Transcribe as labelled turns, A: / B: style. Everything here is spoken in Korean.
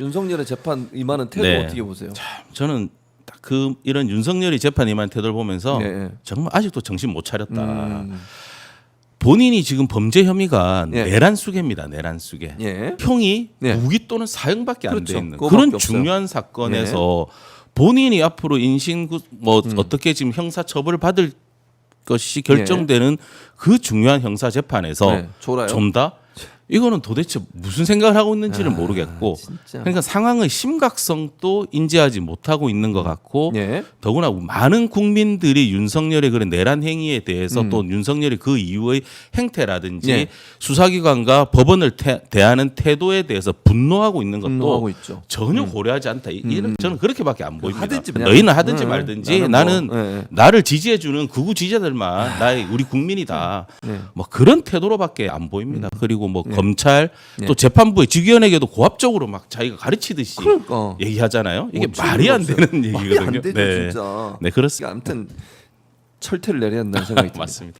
A: 윤석열의 재판 임하는 태도
B: 네.
A: 어떻게 보세요?
B: 저는 딱 그 이런 윤석열이 재판 임한 태도를 보면서
A: 예, 예.
B: 정말 아직도 정신 못 차렸다.
A: 음,
B: 본인이 지금 범죄 혐의가
A: 예.
B: 내란 수계입니다. 내란 수계.
A: 예.
B: 평이
A: 예.
B: 무기 또는 사형밖에 안돼
A: 그렇죠.
B: 있는 그런
A: 없어요.
B: 중요한 사건에서 본인이 앞으로 인신구 뭐
A: 음.
B: 어떻게 지금 형사 처벌을 받을 것이 결정되는 그 중요한 형사 재판에서
A: 네, 졸아요?
B: 좀더 이거는 도대체 무슨 생각을 하고 있는지를
A: 아,
B: 모르겠고
A: 진짜.
B: 그러니까 상황의 심각성도 인지하지 못하고 있는 것 같고
A: 예.
B: 더구나 많은 국민들이 윤석열의 그런 내란 행위에 대해서
A: 음.
B: 또 윤석열이 그 이후의 행태라든지
A: 예.
B: 수사기관과 법원을 태- 대하는 태도에 대해서 분노하고 있는 것도
A: 분노하고.
B: 전혀 고려하지 않다. 이- 이런 저는 그렇게밖에 안 보입니다.
A: 하든지.
B: 너희는 하든지
A: 네,
B: 말든지
A: 나는
B: 나는,
A: 뭐, 예, 예.
B: 나를 지지해 주는 극우 지지자들만 나의 우리 국민이다.
A: 네.
B: 뭐 그런 태도로밖에 안 보입니다. 그리고 뭐
A: 네.
B: 검찰
A: 네.
B: 또 재판부의 직위원에게도 고압적으로 막 자기가 가르치듯이
A: 그러니까.
B: 얘기하잖아요. 이게
A: 뭐
B: 말이 안. 되는 얘기거든요.
A: 말이 안 되죠,
B: 네.
A: 진짜.
B: 네, 그렇습니다.
A: 아무튼 철퇴를 내려야 한다는 생각이 듭니다.
B: 맞습니다.